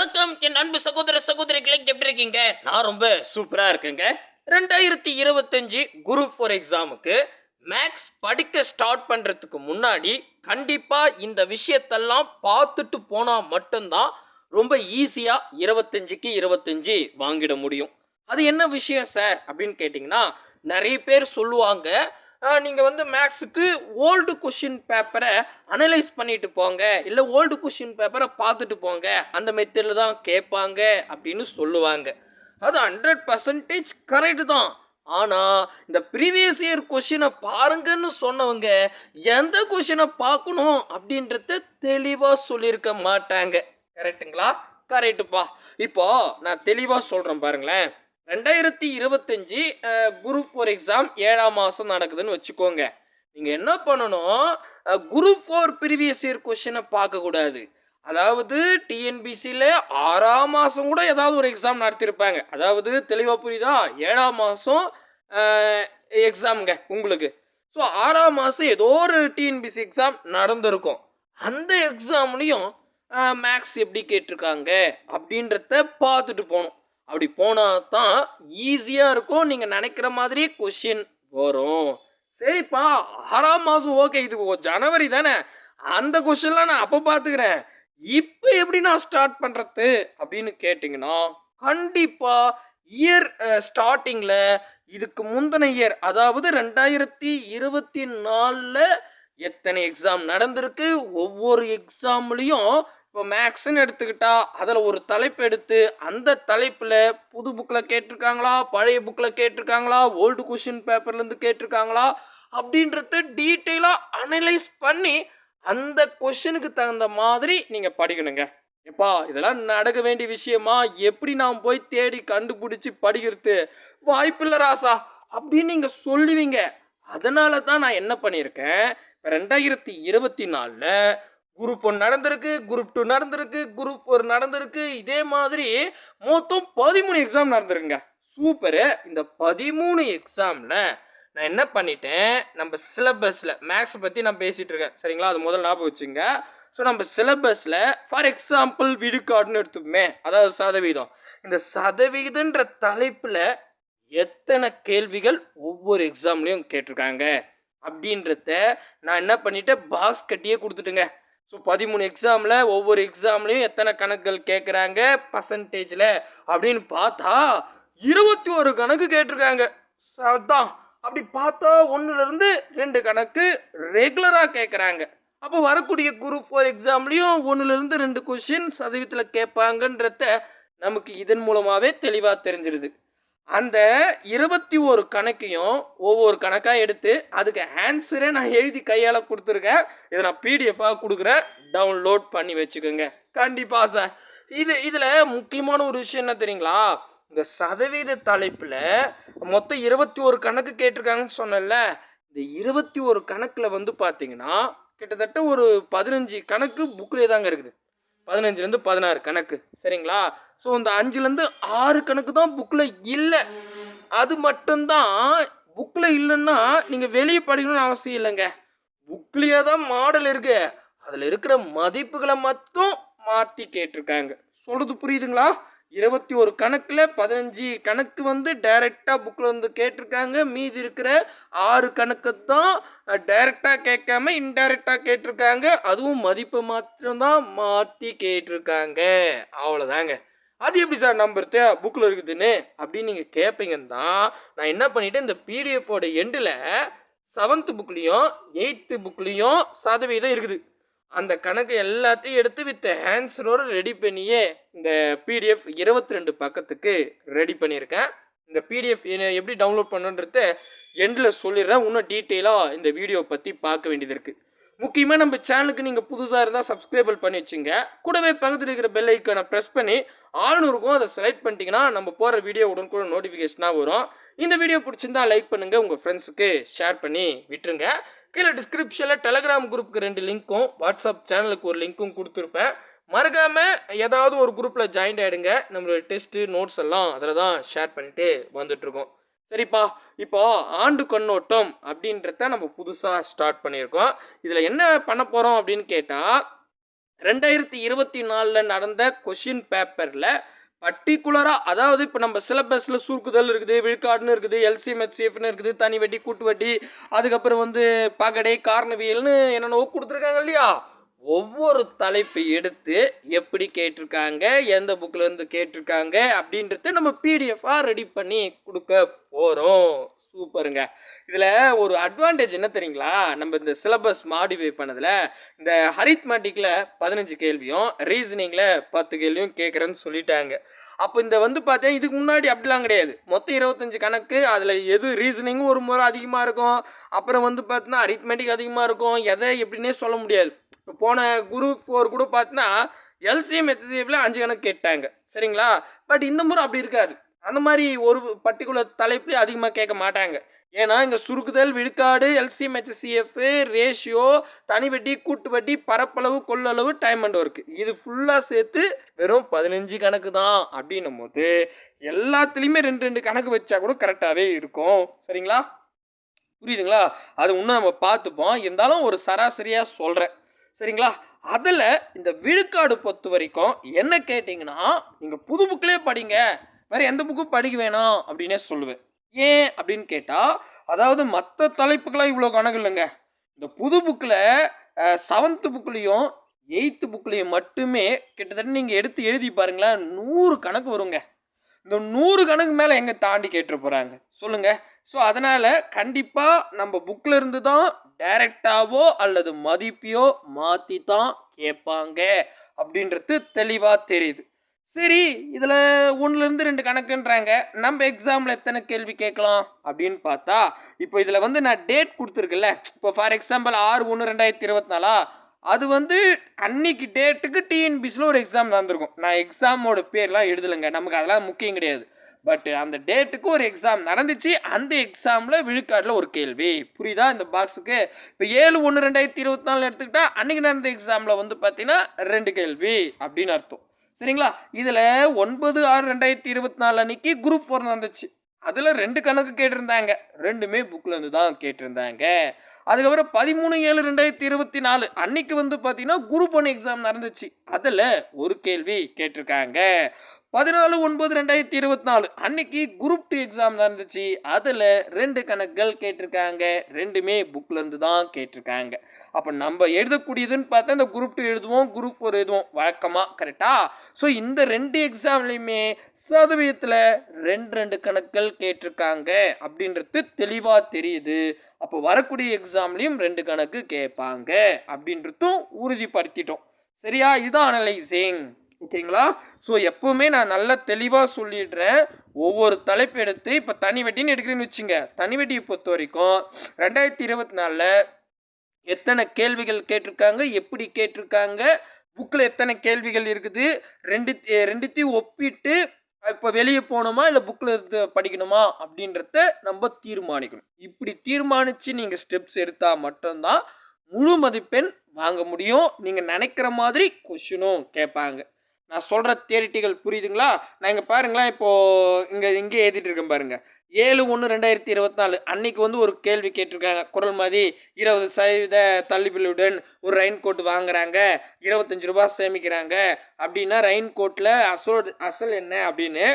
வணக்கம். என் அன்பு சகோதர சகோதரிகளை எப்படி இருக்கீங்க? நான் ரொம்ப சூப்பரா இருக்கேங்க. ரெண்டாயிரத்தி இருபத்தஞ்சு குரூப் ஃபார் எக்ஸாமுக்கு மேக்ஸ் படிக்க ஸ்டார்ட் பண்றதுக்கு முன்னாடி கண்டிப்பா இந்த விஷயத்தெல்லாம் பார்த்துட்டு போனா மட்டும்தான் ரொம்ப ஈஸியா இருபத்தஞ்சுக்கு இருபத்தஞ்சு வாங்கிட முடியும். அது என்ன விஷயம் சார் அப்படின்னு கேட்டிங்கன்னா நிறைய பேர் சொல்லுவாங்க நீங்கள் வந்து மேக்ஸுக்கு ஓல்டு கொஷின் பேப்பரை அனலைஸ் பண்ணிட்டு போங்க. இல்லை ஓல்டு கொஷின் பேப்பரை பார்த்துட்டு போங்க. அந்த மெத்தடில் தான் கேட்பாங்க அப்படின்னு சொல்லுவாங்க. அது ஹண்ட்ரட் பர்சன்டேஜ் கரெக்டு தான். ஆனால் இந்த ப்ரீவியஸ் இயர் கொஷினை பாருங்கன்னு சொன்னவங்க எந்த கொஷினை பார்க்கணும் அப்படின்றத தெளிவாக சொல்லியிருக்க மாட்டாங்க. கரெக்ட்டுங்களா கரெக்டுப்பா இப்போ நான் தெளிவாக சொல்கிறேன் பாருங்களேன். ரெண்டாயிரத்தி இருபத்தஞ்சி குரூப் ஃபோர் எக்ஸாம் ஏழாம் மாதம் நடக்குதுன்னு வச்சுக்கோங்க. நீங்கள் என்ன பண்ணணும்? குரூப் ஃபோர் ப்ரீவியஸ் இயர் கொஷினை பார்க்கக்கூடாது அதாவது டிஎன்பிசியில் ஆறாம் மாதம் கூட ஏதாவது ஒரு எக்ஸாம் நடத்தியிருப்பாங்க அதாவது தெளிவாக புரியுதா? ஏழாம் மாதம் எக்ஸாமுங்க உங்களுக்கு. ஸோ ஆறாம் மாதம் ஏதோ ஒரு டிஎன்பிசி எக்ஸாம் நடந்திருக்கும். அந்த எக்ஸாம்லேயும் மேக்ஸ் எப்படி கேட்டிருக்காங்க? அப்படின்றத பார்த்துட்டு போகணும். அப்படி போனால் தான் ஈஸியாக இருக்கும். நீங்கள் நினைக்கிற மாதிரி கொஷின் வரும். சரிப்பா ஆறாம் மாதம் ஓகே இது ஜனவரி தானே. அந்த கொஷின்லாம் நான் அப்போ பார்த்துக்கிறேன் இப்போ எப்படி நான் ஸ்டார்ட் பண்ணுறது அப்படின்னு கேட்டிங்கன்னா கண்டிப்பாக இயர் ஸ்டார்டிங்கில் இதுக்கு முந்தின இயர் அதாவது ரெண்டாயிரத்தி இருபத்தி நாலில் எத்தனை எக்ஸாம் நடந்திருக்கு? ஒவ்வொரு எக்ஸாம்லேயும் இப்போ மேக்ஸ்ன்னு எடுத்துக்கிட்டா அதில் ஒரு தலைப்பு எடுத்து அந்த தலைப்பில் புது புக்கில் கேட்டிருக்காங்களா? பழைய புக்கில் கேட்டிருக்காங்களா? Old question பேப்பர்லேருந்து கேட்டிருக்காங்களா? அப்படின்றத டீட்டெயிலாக அனலைஸ் பண்ணி அந்த கொஷனுக்கு தகுந்த மாதிரி நீங்கள் படிக்கணுங்க. எப்பா இதெல்லாம் நடக்க வேண்டிய விஷயமா? எப்படி நான் போய் தேடி கண்டுபிடிச்சி படிக்கிறது? வாய்ப்பில்லை ராசா அப்படின்னு நீங்கள் சொல்லுவீங்க. அதனால தான் நான் என்ன பண்ணியிருக்கேன்? இப்போ ரெண்டாயிரத்தி இருபத்தி நாலில் குரூப் ஒன் நடந்திருக்கு குரூப் டூ நடந்திருக்கு குரூப் ஃபோர் நடந்திருக்கு. இதே மாதிரி மொத்தம் பதிமூணு எக்ஸாம் நடந்திருக்குங்க. சூப்பரு இந்த பதிமூணு எக்ஸாமில் நான் என்ன பண்ணிட்டேன்? நம்ம சிலபஸில் மேக்ஸை பற்றி நான் பேசிகிட்டு இருக்கேன். சரிங்களா? அது முதல்ல ஞாபகம் வச்சுங்க. ஸோ நம்ம சிலபஸில் ஃபார் எக்ஸாம்பிள் விடுகாடுன்னு எடுத்துப்போமே அதாவது சதவீதம். இந்த சதவீதன்ற தலைப்பில் எத்தனை கேள்விகள் ஒவ்வொரு எக்ஸாம்லேயும் கேட்டிருக்காங்க. அப்படின்றத நான் என்ன பண்ணிட்டேன்? பாஸ் கட்டியே கொடுத்துட்டுங்க. ஸோ பதிமூணு எக்ஸாமில் ஒவ்வொரு எக்ஸாம்லேயும் எத்தனை கணக்குகள் கேட்குறாங்க பர்சன்டேஜில் அப்படின்னு பார்த்தா இருபத்தி ஒரு கணக்கு கேட்டிருக்காங்க. அதான். அப்படி பார்த்தா ஒன்றுலேருந்து ரெண்டு கணக்கு ரெகுலராக கேட்குறாங்க அப்போ வரக்கூடிய குரூப் ஃபோர் எக்ஸாம்லேயும் ஒன்றுலேருந்து ரெண்டு கொஷின் சதவீதத்தில் கேட்பாங்கன்றத நமக்கு இதன் மூலமாகவே தெளிவாக தெரிஞ்சிருது. அந்த இருபத்தி ஒரு கணக்கையும் ஒவ்வொரு கணக்காக எடுத்து அதுக்கு ஆன்சரே நான் எழுதி கையால் கொடுத்துருக்கேன். இதை நான் பிடிஎஃபாக கொடுக்குறேன். டவுன்லோட் பண்ணி வச்சுக்கோங்க. கண்டிப்பாக சார் இது இதில் முக்கியமான ஒரு விஷயம் என்ன தெரியுங்களா? இந்த சதவீத தலைப்பில் மொத்தம் இருபத்தி ஒரு கணக்கு கேட்டிருக்காங்கன்னு சொன்னேன்ல. இந்த இருபத்தி ஒரு கணக்கில் வந்து பார்த்தீங்கன்னா கிட்டத்தட்ட ஒரு பதினஞ்சு கணக்கு புக்கிலே தாங்க இருக்குது. பதினஞ்சுலேருந்து பதினாறு கணக்கு சரிங்களா? ஸோ இந்த அஞ்சுலேருந்து ஆறு கணக்கு தான் புக்கில் இல்லை. அது மட்டும்தான் புக்கில் இல்லைன்னா நீங்கள் வெளியே படிக்கணும்னு அவசியம் இல்லைங்க. புக்லேயே தான் மாடல் இருக்கு. அதில் இருக்கிற மதிப்புகளை மட்டும் மாற்றி கேட்டிருக்காங்க. சொல்கிறது புரியுதுங்களா? இருபத்தி ஒரு கணக்கில் பதினஞ்சு கணக்கு வந்து டைரெக்டாக புக்கில் வந்து கேட்டிருக்காங்க. மீதி இருக்கிற ஆறு கணக்கு தான் டைரெக்டாக கேட்காம இன்டைரக்டாக கேட்டிருக்காங்க. அதுவும் மதிப்பு மாத்திரம்தான் மாற்றி கேட்டிருக்காங்க. அவ்வளோதாங்க அது எப்படி சார் நம்புறது புக்கில் இருக்குதுன்னு அப்படின்னு நீங்கள் கேட்பீங்கன்னு தான் நான் என்ன பண்ணிட்டேன் இந்த பிடிஎஃபோட எண்டில் செவன்த்து புக்லேயும் எயித்து புக்லேயும் சதவீதம் இருக்குது. அந்த கணக்கு எல்லாத்தையும் எடுத்து வித் ஆன்சரோடு ரெடி பண்ணியே இந்த பிடிஎஃப் இருபத்தி ரெண்டு பக்கத்துக்கு ரெடி பண்ணியிருக்கேன். இந்த பிடிஎஃப் எப்படி டவுன்லோட் பண்ணுன்றது எண்டில் சொல்லிடுறேன். இன்னும் டீட்டெயிலாக இந்த வீடியோ பற்றி பார்க்க வேண்டியது இருக்குது முக்கியமாக நம்ம சேனலுக்கு நீங்கள் புதுசாக இருந்தால் சப்ஸ்கிரைபிள் பண்ணி வச்சுங்க. கூடவே பக்கத்தில் இருக்கிற பெல் ஐக்கானை ப்ரெஸ் பண்ணி ஆள்னு இருக்கும் அதை செலக்ட் பண்ணிட்டீங்கன்னா நம்ம போகிற வீடியோ உடனுக்குடன் நோட்டிஃபிகேஷனாக வரும். இந்த வீடியோ பிடிச்சிருந்தா லைக் பண்ணுங்கள் உங்கள் ஃப்ரெண்ட்ஸுக்கு ஷேர் பண்ணி விட்டுருங்க. கீழே டிஸ்கிரிப்ஷனில் டெலகிராம் குரூப்புக்கு ரெண்டு லிங்க்கும் வாட்ஸ்அப் சேனலுக்கு ஒரு லிங்க்கும் கொடுத்துருப்பேன். மறக்காமல் ஏதாவது ஒரு குரூப்பில் ஜாயின் ஆகிடுங்க நம்மளோட டெஸ்ட்டு நோட்ஸ் எல்லாம் அதில் தான் ஷேர் பண்ணிட்டு வந்துட்டுருக்கோம். சரிப்பா இப்போ ஆண்டு கண்ணோட்டம் அப்படின்றத நம்ம புதுசாக ஸ்டார்ட் பண்ணியிருக்கோம். இதில் என்ன பண்ண போகிறோம் அப்படின்னு கேட்டால் ரெண்டாயிரத்தி இருபத்தி நாலில் நடந்த கொஷின் பேப்பரில் பர்டிகுலராக அதாவது இப்போ நம்ம சிலபஸில் சுருக்குதல் இருக்குது விழுக்காடுன்னு இருக்குது எல்சிஎம்ஹெச்சிஎஃப்னு இருக்குது தனி வட்டி கூட்டு வட்டி அதுக்கப்புறம் வந்து பகடை காரணவியல்னு என்னென்னவோ கொடுத்துருக்காங்க இல்லையா? ஒவ்வொரு தலைப்பு எடுத்து எப்படி கேட்டிருக்காங்க எந்த புக்கில் இருந்து கேட்டிருக்காங்க அப்படின்றத நம்ம பிடிஎஃபாக ரெடி பண்ணி கொடுக்க போகிறோம் சூப்பருங்க. இதில் ஒரு அட்வான்டேஜ் என்ன தெரியுங்களா? நம்ம இந்த சிலபஸ் மாடிஃபை பண்ணதில் இந்த ஹரித்மேட்டிக்கில் பதினஞ்சு கேள்வியும் ரீசனிங்கில் பத்து கேள்வியும் கேட்குறேன்னு சொல்லிட்டாங்க. அப்போ இந்த வந்து பார்த்தீங்கன்னா இதுக்கு முன்னாடி அப்படிலாம் கிடையாது. மொத்தம் இருபத்தஞ்சு கணக்கு அதில் எது ரீசனிங்கும் ஒரு முறை அதிகமாக இருக்கும் அப்புறம் வந்து பார்த்தீங்கன்னா அரித்மெட்டிக் அதிகமாக இருக்கும் எதை எப்படின்னே சொல்ல முடியாது. இப்போ போன குரூப் ஃபோர் கூட பார்த்தீங்கன்னா எல்சிஎம் ஹெச்டிஎஃப்ல அஞ்சு கணக்கு கேட்டாங்க. சரிங்களா? பட் இந்த முறை அப்படி இருக்காது. அந்த மாதிரி ஒரு பர்டிகுலர் தலைப்பு அதிகமாக கேட்க மாட்டாங்க. ஏன்னா இங்கே சுருக்குதல் விழுக்காடு எல்சிஎம் ஹெச்சிஎஃப் ரேஷியோ தனி வட்டி கூட்டு வட்டி பரப்பளவு கொள்ளளவு டைம் அண்ட் ஒர்க்கு இது ஃபுல்லாக சேர்த்து வெறும் பதினஞ்சு கணக்கு தான் அப்படின்னும் போது எல்லாத்துலேயுமே ரெண்டு ரெண்டு கணக்கு வச்சா கூட கரெக்டாகவே இருக்கும். சரிங்களா? புரியுதுங்களா? அது இன்னும் நம்ம பார்த்துப்போம். இருந்தாலும் ஒரு சராசரியாக சொல்கிறேன் சரிங்களா? அதில் இந்த விழுக்காடு பொறுத்த வரைக்கும் என்ன கேட்டிங்கன்னா நீங்கள் புது புக்கிலே படிங்க. வேறு எந்த புக்கும் படிக்க வேணாம் அப்படின்னே சொல்லுவேன். ஏன் அப்படின்னு கேட்டால் அதாவது மற்ற தலைப்புக்கெல்லாம் இவ்வளோ கணக்கு இல்லைங்க. இந்த புது புக்கில் செவன்த்து புக்லேயும் எயித்து புக்லேயும் மட்டுமே கிட்டத்தட்ட நீங்கள் எடுத்து எழுதி பாருங்களேன் நூறு கணக்கு வருங்க. இந்த நூறு கணக்கு மேலே எங்கே தாண்டி கேட்டு போகிறாங்க சொல்லுங்கள் ஸோ அதனால் கண்டிப்பாக நம்ம புக்கில் இருந்து தான் டைரெக்டாவோ அல்லது மதிப்பையோ மாற்றி தான் கேட்பாங்க அப்படின்றது தெளிவாக தெரியுது. சரி இதில் ஒன்றுலேருந்து ரெண்டு கணக்குன்றாங்க. நம்ம எக்ஸாமில் எத்தனை கேள்வி கேட்கலாம் அப்படின்னு பார்த்தா இப்போ இதில் வந்து நான் டேட் கொடுத்துருக்குல்ல இப்போ ஃபார் எக்ஸாம்பிள் ஆறு ஒன்று ரெண்டாயிரத்தி இருபத்தி நாலா அது வந்து அன்னைக்கு டேட்டுக்கு டிஎன்பிசியில் ஒரு எக்ஸாம் நடந்திருக்கும். நான் எக்ஸாமோட பேர்லாம் எழுதலைங்க. நமக்கு அதெல்லாம் முக்கியம் கிடையாது. பட் அந்த டேட்டுக்கு ஒரு எக்ஸாம் நடந்துச்சு. அந்த எக்ஸாமில் விழுக்காட்டில் ஒரு கேள்வி. புரியுதா இந்த பாக்ஸுக்கு இப்போ ஏழு ஒன்று ரெண்டாயிரத்தி இருபத்தி நாலு எடுத்துக்கிட்டால் அன்றைக்கி நடந்த எக்ஸாமில் வந்து பார்த்தீங்கன்னா ரெண்டு கேள்வி அப்படின்னு அர்த்தம். சரிங்களா? இதில் ஒன்பது ஆறு ரெண்டாயிரத்தி இருபத்தி நாலு அன்னைக்கு குரூப் ஃபோர் நடந்துச்சு. அதில் ரெண்டு கணக்கு கேட்டிருந்தாங்க. ரெண்டுமே புக்கில் இருந்து தான் கேட்டிருந்தாங்க. அதுக்கப்புறம் பதிமூணு ஏழு ரெண்டாயிரத்தி இருபத்தி நாலு அன்னைக்கு வந்து பார்த்தீங்கன்னா குரூப் ஒன் எக்ஸாம் நடந்துச்சு. அதில் ஒரு கேள்வி கேட்டிருக்காங்க. பதினாலு ஒன்பது ரெண்டாயிரத்தி இருபத்தி நாலு. அன்னைக்கு குரூப் டூ எக்ஸாம் நடந்துச்சு. அதில் ரெண்டு கணக்குகள் கேட்டிருக்காங்க. ரெண்டுமே புக்லேருந்து தான் கேட்டிருக்காங்க. அப்போ நம்ம எழுதக்கூடியதுன்னு பார்த்தா இந்த குரூப் டூ எழுதுவோம் குரூப் ஃபோர் எழுதுவோம். வழக்கமாக கரெக்டாக ஸோ இந்த ரெண்டு எக்ஸாம்லேயுமே சதவீதத்தில் ரெண்டு ரெண்டு கணக்குகள் கேட்டிருக்காங்க அப்படின்றது தெளிவாக தெரியுது. அப்போ வரக்கூடிய எக்ஸாம்லேயும் ரெண்டு கணக்கு கேட்பாங்க அப்படின்றதும் உறுதிப்படுத்திட்டோம். சரியா? இதுதான் அனலைசிங் ஓகேங்களா? ஸோ எப்போவுமே நான் நல்லா தெளிவாக சொல்லிடுறேன். ஒவ்வொரு தலைப்பு எடுத்து இப்போ தனி வெட்டின்னு எடுக்கிறேன்னு வச்சுங்க. தனி வெட்டியை பொறுத்த வரைக்கும் ரெண்டாயிரத்தி இருபத்தி நாலில் எத்தனை கேள்விகள் கேட்டிருக்காங்க? எப்படி கேட்டிருக்காங்க? புக்கில் எத்தனை கேள்விகள் இருக்குது? ரெண்டு ரெண்டுத்தையும் ஒப்பிட்டு இப்போ வெளியே போகணுமா? இல்லை புக்கில் இருந்து படிக்கணுமா? அப்படின்றத நம்ம தீர்மானிக்கணும். இப்படி தீர்மானித்து நீங்கள் ஸ்டெப்ஸ் எடுத்தால் மட்டும்தான் முழு மதிப்பெண் வாங்க முடியும். நீங்கள் நினைக்கிற மாதிரி கொஷினும் கேட்பாங்க. நான் சொல்கிற தேரிட்டிகள் புரியுதுங்களா? நான் இங்கே பாருங்களேன் இப்போது இங்கே இங்கே எழுதிட்டு இருக்கேன் பாருங்கள் ஏழு ஒன்று ரெண்டாயிரத்தி இருபத்தி நாலு அன்னைக்கு வந்து ஒரு கேள்வி கேட்டிருக்காங்க. குரல் மாதிரி இருபது சதவீத தள்ளுபடியுடன் ஒரு ரெயின் கோட் வாங்குறாங்க. இருபத்தஞ்சி ரூபா சேமிக்கிறாங்க. அப்படின்னா ரெயின் கோட்டில் அசல் அசல் என்ன அப்படின்னு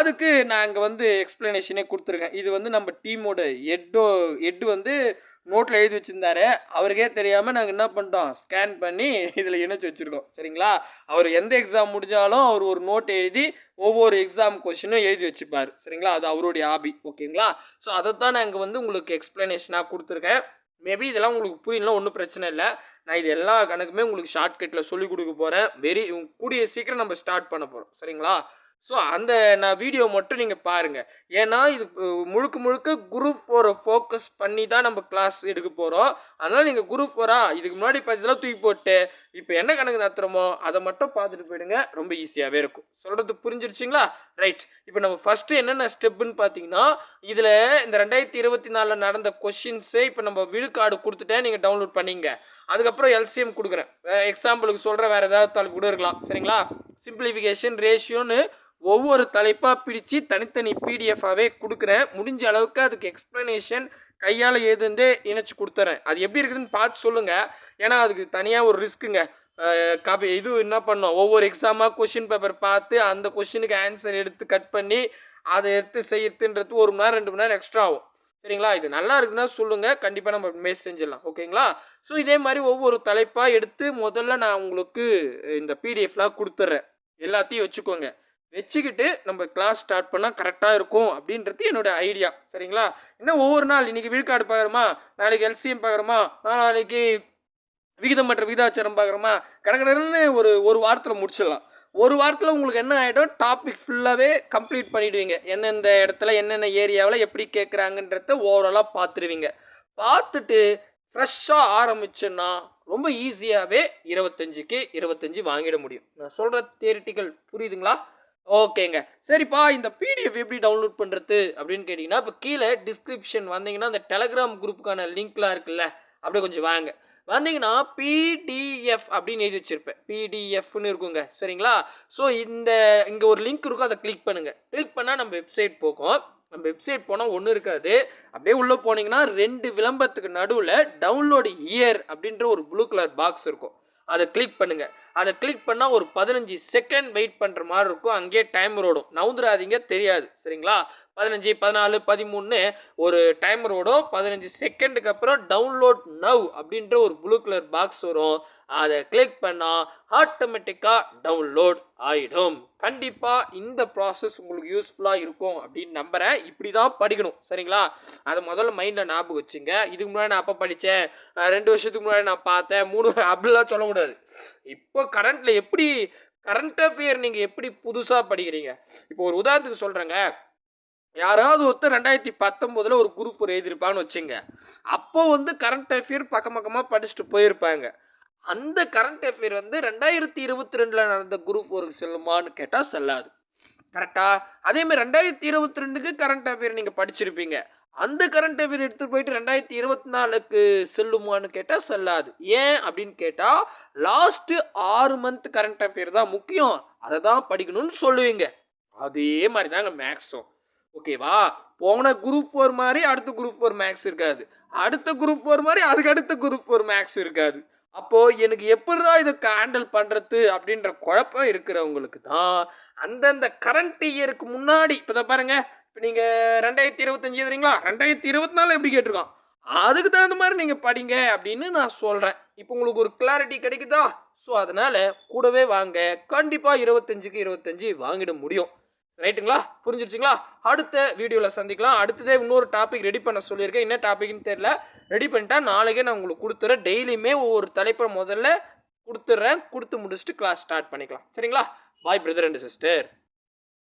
அதுக்கு நான் அங்கே வந்து எக்ஸ்ப்ளனேஷனே கொடுத்துருக்கேன். இது வந்து நம்ம டீமோட ஹெட்டோ எட்டு வந்து நோட்டில் எழுதி வச்சுருந்தாரு. அவருக்கே தெரியாமல் நாங்கள் என்ன பண்ணிட்டோம்? ஸ்கேன் பண்ணி இதில் இணைச்சி வச்சுருக்கோம். சரிங்களா? அவர் எந்த எக்ஸாம் முடிஞ்சாலும் அவர் ஒரு நோட் எழுதி ஒவ்வொரு எக்ஸாம் கொஷினும் எழுதி வச்சுப்பார். சரிங்களா? அது அவருடைய ஹாபி ஓகேங்களா? ஸோ அதை தான் நான் இங்கே வந்து உங்களுக்கு எக்ஸ்ப்ளனேஷனாக கொடுத்துருக்கேன். மேபி இதெல்லாம் உங்களுக்கு புரியலாம் ஒன்றும் பிரச்சனை இல்லை. நான் இது எல்லா கணக்குமே உங்களுக்கு ஷார்ட்கட்டில் சொல்லிக் கொடுக்க போகிறேன் வெரி கூடிய சீக்கிரம் நம்ம ஸ்டார்ட் பண்ண போகிறோம் சரிங்களா? ஸோ அந்த நான் வீடியோ மட்டும் நீங்கள் பாருங்கள் ஏன்னா இது முழுக்க முழுக்க குரூப் ஃபோரை ஃபோக்கஸ் பண்ணி தான் நம்ம கிளாஸ் எடுக்க போகிறோம் அதனால் நீங்கள் குரூப் ஃபோரா இதுக்கு முன்னாடி பார்த்ததெல்லாம் தூக்கி போட்டு இப்போ என்ன கணக்கு நடத்துகிறோமோ அதை மட்டும் பார்த்துட்டு போயிடுங்க. ரொம்ப ஈஸியாகவே இருக்கும். சொல்கிறது புரிஞ்சிருச்சிங்களா? ரைட் இப்போ நம்ம ஃபஸ்ட்டு என்னென்ன ஸ்டெப்புன்னு பார்த்தீங்கன்னா இதில் இந்த ரெண்டாயிரத்தி இருபத்தி நாலில் நடந்த கொஷின்ஸே இப்போ நம்ம விழுக்காடு கொடுத்துட்டேன். நீங்கள் டவுன்லோட் பண்ணிங்க. அதுக்கப்புறம் எல்சிஎம் கொடுக்குறேன். எக்ஸாம்பிளுக்கு சொல்கிற வேறு ஏதாவது தலைப்பு கூட இருக்கலாம். சரிங்களா? சிம்பிளிஃபிகேஷன் ரேஷியோன்னு ஒவ்வொரு தலைப்பாக பிடிச்சு தனித்தனி பிடிஎஃபாகவே கொடுக்குறேன். முடிஞ்ச அளவுக்கு அதுக்கு எக்ஸ்ப்ளனேஷன் கையால் ஏதுந்தே இணைச்சி கொடுத்துறேன். அது எப்படி இருக்குதுன்னு பார்த்து சொல்லுங்கள் ஏன்னா அதுக்கு தனியாக ஒரு ரிஸ்க்குங்க. காப்பி இது என்ன பண்ணோம்? ஒவ்வொரு எக்ஸாமாக கொஷின் பேப்பர் பார்த்து அந்த கொஷினுக்கு ஆன்சர் எடுத்து கட் பண்ணி அதை எடுத்து செய்யறதுன்றது ஒரு மணி நேரம் ரெண்டு மணி நேரம் எக்ஸ்ட்ரா ஆகும். சரிங்களா? இது நல்லா இருக்குன்னா சொல்லுங்கள் கண்டிப்பாக நம்ம மேஸ் செஞ்சிடலாம். ஓகேங்களா? ஸோ இதே மாதிரி ஒவ்வொரு தலைப்பாக எடுத்து முதல்ல நான் உங்களுக்கு இந்த பிடிஎஃப்லாம் கொடுத்துட்றேன் எல்லாத்தையும் வச்சுக்கோங்க. வச்சுக்கிட்டு நம்ம கிளாஸ் ஸ்டார்ட் பண்ணால் கரெக்டாக இருக்கும் அப்படின்றது என்னோட ஐடியா சரிங்களா? இன்னும் ஒவ்வொரு நாள் இன்றைக்கி விழுக்காடு பார்க்குறோமா நாளைக்கு எல்சிஎம் பார்க்குறோமா நாளைக்கு விகிதம் மற்ற விகிதாச்சாரம் பார்க்குறோமா கடற்கடன்னு ஒரு ஒரு வாரத்தில் முடிச்சிடலாம். ஒரு வாரத்தில் உங்களுக்கு என்ன ஆகிடும் டாபிக் ஃபுல்லாகவே கம்ப்ளீட் பண்ணிடுவீங்க. எந்தெந்த இடத்துல என்னென்ன ஏரியாவில் எப்படி கேட்குறாங்கன்றத ஓவராலாக பார்த்துருவீங்க பார்த்துட்டு ஃப்ரெஷ்ஷாக ஆரம்பிச்சோன்னா ரொம்ப ஈஸியாகவே இருபத்தஞ்சுக்கு இருபத்தஞ்சி வாங்கிட முடியும். நான் சொல்கிற தியரிட்டிக்கல் புரியுதுங்களா? ஓகேங்க. சரிப்பா இந்த பிடிஎஃப் எப்படி டவுன்லோட் பண்ணுறது அப்படின்னு கேட்டிங்கன்னா இப்போ கீழே டிஸ்கிரிப்ஷன் வந்தீங்கன்னா அந்த டெலகிராம் குரூப்புக்கான லிங்க்லாம் இருக்குல்ல அப்படியே கொஞ்சம் வாங்க. வந்தீங்கன்னா பிடிஎஃப் அப்படின்னு எழுதி வச்சுருப்பேன். பிடிஎஃப்னு இருக்குங்க சரிங்களா? ஸோ இந்த இங்கே ஒரு லிங்க் இருக்கும் அதை கிளிக் பண்ணுங்கள் கிளிக் பண்ணால் நம்ம வெப்சைட் போகும். நம்ம வெப்சைட் போனால் ஒன்றும் இருக்காது. அப்படியே உள்ளே போனீங்கன்னா ரெண்டு விளம்பரத்துக்கு நடுவில் டவுன்லோடு இயர் அப்படின்ற ஒரு ப்ளூ கலர் பாக்ஸ் இருக்கும். அதை கிளிக் பண்ணுங்கள் அதை கிளிக் பண்ணால் ஒரு பதினஞ்சு செகண்ட் வெயிட் பண்ணுற மாதிரி இருக்கும். அங்கேயே டைம் ஓடும். நவுந்துடாதீங்க தெரியாது. சரிங்களா? பதினஞ்சு பதினாலு பதிமூணு ஒரு டைமர் ஓடும். பதினஞ்சு செகண்டுக்கு அப்புறம் டவுன்லோட் நவ் அப்படின்ற ஒரு ப்ளூ கலர் பாக்ஸ் வரும். அதை கிளிக் பண்ணால் ஆட்டோமேட்டிக்காக டவுன்லோட் ஆகிடும் கண்டிப்பாக இந்த ப்ராசஸ் உங்களுக்கு யூஸ்ஃபுல்லாக இருக்கும் அப்படின்னு நம்புகிறேன் இப்படி தான் படிக்கணும். சரிங்களா? அதை முதல்ல மைண்டில் ஞாபகம் வச்சுங்க. இதுக்கு முன்னாடி நான் அப்போ படித்தேன். ரெண்டு வருஷத்துக்கு முன்னாடி நான் பார்த்தேன். மூணு அப்படிலாம் சொல்லக்கூடாது. இப்போ கரண்ட்டில் எப்படி கரண்ட் அஃபேர் நீங்கள் எப்படி புதுசாக படிக்கிறீங்க? இப்போ ஒரு உதாரணத்துக்கு சொல்கிறேங்க யாராவது ஒருத்தர் ரெண்டாயிரத்தி பத்தொம்போதில் ஒரு குரூப் ஒரு எழுதியிருப்பான்னு வச்சுங்க. அப்போ வந்து கரண்ட் அஃபேர் பக்கம் பக்கமாக படிச்சுட்டு போயிருப்பாங்க. அந்த கரண்ட் அஃபேர் வந்து ரெண்டாயிரத்தி இருபத்தி ரெண்டில் நடந்த குரூப் ஒர்க் செல்லுமான்னு கேட்டால் செல்லாது. கரெக்டாக அதேமாதிரி ரெண்டாயிரத்தி இருபத்தி ரெண்டுக்கு கரண்ட் அஃபேர் நீங்கள் படிச்சிருப்பீங்க. அந்த கரண்ட் அஃபேர் எடுத்துகிட்டு போயிட்டு ரெண்டாயிரத்தி இருபத்தி நாலுக்கு செல்லுமான்னு கேட்டால் செல்லாது. ஏன் அப்படின்னு கேட்டால் லாஸ்ட்டு ஆறு மந்த் கரண்ட் அஃபேர் தான் முக்கியம். அதை தான் படிக்கணும்னு சொல்லுவீங்க. அதே மாதிரி தாங்க மேக்ஸும் ஓகேவா போன குரூப் ஃபோர் மாதிரி அடுத்த குரூப் ஃபோர் மேக்ஸ் இருக்காது. அடுத்த குரூப் ஃபோர் மாதிரி அதுக்கு அடுத்த குரூப் ஃபோர் மேக்ஸ் இருக்காது. அப்போது எனக்கு எப்படிதான் இதை ஹேண்டில் பண்ணுறது அப்படின்ற குழப்பம் இருக்கிறவங்களுக்கு தான் அந்தந்த கரண்ட் இயருக்கு முன்னாடி இப்போ தான் பாருங்கள் இப்போ நீங்கள் ரெண்டாயிரத்தி இருபத்தஞ்சி எதுறீங்களா ரெண்டாயிரத்தி இருபத்தி நாலு எப்படி கேட்டிருக்கான்? அதுக்கு தகுந்த மாதிரி நீங்கள் படிங்க அப்படின்னு நான் சொல்கிறேன் இப்போ உங்களுக்கு ஒரு கிளாரிட்டி கிடைக்குதா? ஸோ அதனால் கூடவே வாங்க. கண்டிப்பாக இருபத்தஞ்சுக்கு இருபத்தஞ்சி வாங்கிட முடியும். ரைட்டுங்களா? புரிஞ்சிருச்சுங்களா? அடுத்த வீடியோவில் சந்திக்கலாம். அடுத்ததே இன்னொரு டாபிக் ரெடி பண்ண சொல்லியிருக்கேன். என்ன டாபிக்னு தெரியல. ரெடி பண்ணிட்டா நாளைக்கே நான் உங்களுக்கு கொடுத்துறேன். டெய்லியுமே ஒவ்வொரு தலைப்பை முதல்ல கொடுத்துட்றேன் கொடுத்து முடிச்சுட்டு கிளாஸ் ஸ்டார்ட் பண்ணிக்கலாம். சரிங்களா? பாய் பிரதர் அண்ட் சிஸ்டர்